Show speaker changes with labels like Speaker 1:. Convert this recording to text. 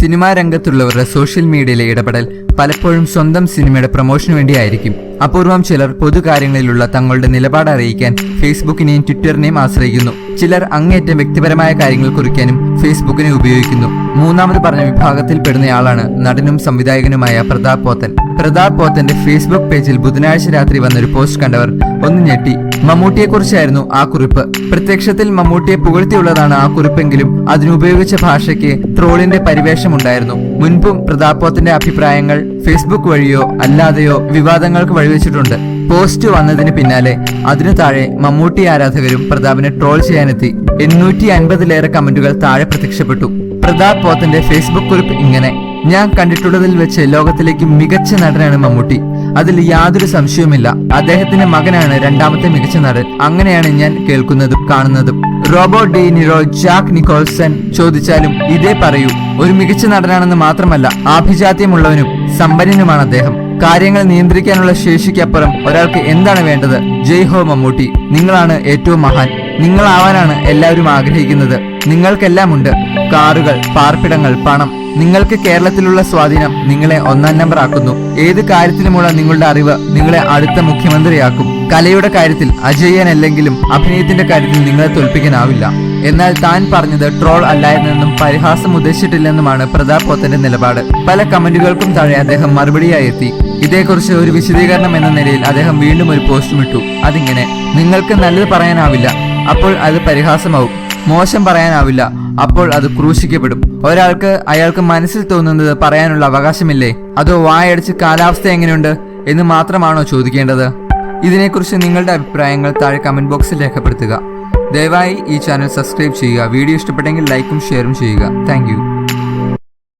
Speaker 1: Cinema രംഗത്തുള്ളവരുടെ social മീഡിയയിലെ ഇടപെടൽ പലപ്പോഴും സ്വന്തം സിനിമയുടെ പ്രൊമോഷന് വേണ്ടിയായിരിക്കും. അപൂർവം ചിലർ പൊതുകാര്യങ്ങളിലുള്ള തങ്ങളുടെ നിലപാട് അറിയിക്കാൻ ഫേസ്ബുക്കിനെയും ട്വിറ്ററിനെയും ആശ്രയിക്കുന്നു. ചിലർ അങ്ങേറ്റം വ്യക്തിപരമായ കാര്യങ്ങൾ കുറിക്കാനും ഫേസ്ബുക്കിനെ ഉപയോഗിക്കുന്നു. മൂന്നാമത് പറഞ്ഞ വിഭാഗത്തിൽ പെടുന്നയാളാണ് നടനും സംവിധായകനുമായ പ്രതാപ് പോത്തൻ. പ്രതാപ് പോത്തന്റെ ഫേസ്ബുക്ക് പേജിൽ ബുധനാഴ്ച രാത്രി വന്നൊരു പോസ്റ്റ് കണ്ടവർ ഒന്ന് ഞെട്ടി. മമ്മൂട്ടിയെക്കുറിച്ചായിരുന്നു ആ കുറിപ്പ്. പ്രത്യക്ഷത്തിൽ മമ്മൂട്ടിയെ പുകഴ്ത്തിയുള്ളതാണ് ആ കുറിപ്പെങ്കിലും അതിനുപയോഗിച്ച ഭാഷയ്ക്ക് ട്രോളിന്റെ പരിവേഷമുണ്ടായിരുന്നു. മുൻപും പ്രതാപോത്തിന്റെ അഭിപ്രായങ്ങൾ ഫേസ്ബുക്ക് വഴിയോ അല്ലാതെയോ വിവാദങ്ങൾക്ക് വഴിവെച്ചിട്ടുണ്ട്. പോസ്റ്റ് വന്നതിന് പിന്നാലെ അതിനു താഴെ മമ്മൂട്ടി ആരാധകരും പ്രതാപിനെ ട്രോൾ ചെയ്യാനെത്തി. എണ്ണൂറ്റി അൻപതിലേറെ കമന്റുകൾ താഴെ പ്രത്യക്ഷപ്പെട്ടു. പ്രതാപ് പോത്തിന്റെ ഫേസ്ബുക്ക് കുറിപ്പ് ഇങ്ങനെ. ഞാൻ കണ്ടിട്ടുള്ളതിൽ വെച്ച് ലോകത്തിലേക്ക് മികച്ച നടനാണ് മമ്മൂട്ടി. അതിൽ യാതൊരു സംശയവുമില്ല. അദ്ദേഹത്തിന്റെ മകനാണ് രണ്ടാമത്തെ മികച്ച നടൻ. അങ്ങനെയാണ് ഞാൻ കേൾക്കുന്നതും കാണുന്നതും. Robot De Niro Jack Nicholson ചോദിച്ചാലും ഇതേ പറയൂ. ഒരു മികച്ച നടനാണെന്ന് മാത്രമല്ല ആഭിജാത്യമുള്ളവനും സമ്പന്നനുമാണ് അദ്ദേഹം. കാര്യങ്ങൾ നിയന്ത്രിക്കാനുള്ള ശേഷിക്കപ്പുറം ഒരാൾക്ക് എന്താണ് വേണ്ടത്? ജയ് ഹോ മമ്മൂട്ടി. നിങ്ങളാണ് ഏറ്റവും മഹാൻ. നിങ്ങളാവാനാണ് എല്ലാവരും ആഗ്രഹിക്കുന്നത്. നിങ്ങൾക്കെല്ലാമുണ്ട്. കാറുകൾ പാർപ്പിടങ്ങൾ പണം. നിങ്ങൾക്ക് കേരളത്തിലുള്ള സ്വാധീനം നിങ്ങളെ ഒന്നാം നമ്പർ ആക്കുന്നു. ഏത് കാര്യത്തിനുമുള്ള നിങ്ങളുടെ അറിവ് നിങ്ങളെ അടുത്ത മുഖ്യമന്ത്രിയാക്കും. കലയുടെ കാര്യത്തിൽ അജയ്യനല്ലെങ്കിലും അഭിനയത്തിന്റെ കാര്യത്തിൽ നിങ്ങളെ തോൽപ്പിക്കാനാവില്ല. എന്നാൽ താൻ പറഞ്ഞത് ട്രോൾ അല്ലായിരുന്നെന്നും പരിഹാസം ഉദ്ദേശിച്ചിട്ടില്ലെന്നുമാണ് പ്രതാപ് പോത്തന്റെ നിലപാട്. പല കമന്റുകൾക്കും താഴെ അദ്ദേഹം മറുപടിയായി എത്തി. ഇതേക്കുറിച്ച് ഒരു വിശദീകരണം എന്ന നിലയിൽ അദ്ദേഹം വീണ്ടും ഒരു പോസ്റ്റും ഇട്ടു. അതിങ്ങനെ നിങ്ങൾക്ക് നല്ലത് പറയാനാവില്ല അപ്പോൾ അത് പരിഹാസമാവും. മോശം പറയാനാവില്ല അപ്പോൾ അത് ക്രൂശിക്കപ്പെടും. ഒരാൾക്ക് അയാൾക്ക് മനസ്സിൽ തോന്നുന്നത് പറയാനുള്ള അവകാശമില്ലേ? അതോ വായടിച്ച് കാലാവസ്ഥ എങ്ങനെയുണ്ട് എന്ന് മാത്രമാണോ ചോദിക്കേണ്ടത്? ഇതിനെക്കുറിച്ച് നിങ്ങളുടെ അഭിപ്രായങ്ങൾ താഴെ കമന്റ് ബോക്സിൽ രേഖപ്പെടുത്തുക. ദയവായി ഈ ചാനൽ സബ്സ്ക്രൈബ് ചെയ്യുക. വീഡിയോ ഇഷ്ടപ്പെട്ടെങ്കിൽ ലൈക്കും ഷെയറും ചെയ്യുക. താങ്ക്